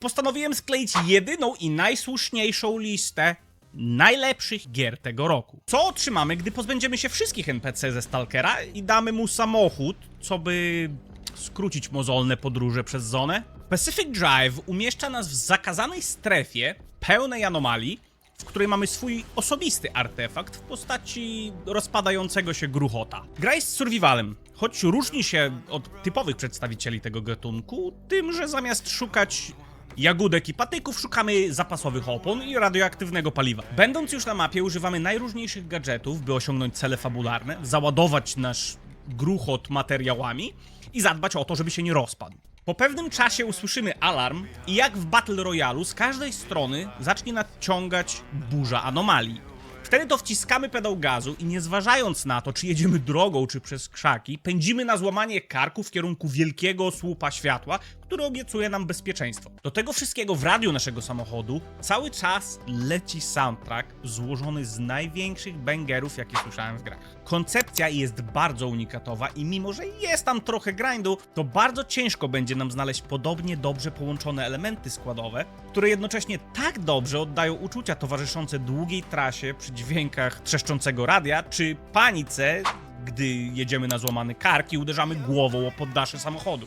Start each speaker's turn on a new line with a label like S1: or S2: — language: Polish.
S1: postanowiłem skleić jedyną i najsłuszniejszą listę najlepszych gier tego roku. Co otrzymamy, gdy pozbędziemy się wszystkich NPC ze Stalkera i damy mu samochód, co by skrócić mozolne podróże przez zonę? Pacific Drive umieszcza nas w zakazanej strefie, pełnej anomalii, w której mamy swój osobisty artefakt w postaci rozpadającego się gruchota. Gra jest survivalem, choć różni się od typowych przedstawicieli tego gatunku, tym, że zamiast szukać jagódek i patyków, szukamy zapasowych opon i radioaktywnego paliwa. Będąc już na mapie, używamy najróżniejszych gadżetów, by osiągnąć cele fabularne, załadować nasz gruchot materiałami i zadbać o to, żeby się nie rozpadł. Po pewnym czasie usłyszymy alarm i jak w Battle Royale z każdej strony zacznie nadciągać burza anomalii. Wtedy to wciskamy pedał gazu i nie zważając na to, czy jedziemy drogą, czy przez krzaki, pędzimy na złamanie karku w kierunku wielkiego słupa światła, który obiecuje nam bezpieczeństwo. Do tego wszystkiego w radiu naszego samochodu cały czas leci soundtrack złożony z największych bangerów, jakie słyszałem w grach. Koncepcja jest bardzo unikatowa i mimo, że jest tam trochę grindu, to bardzo ciężko będzie nam znaleźć podobnie dobrze połączone elementy składowe, które jednocześnie tak dobrze oddają uczucia towarzyszące długiej trasie przy dźwiękach trzeszczącego radia, czy panice, gdy jedziemy na złamany kark i uderzamy głową o poddasze samochodu.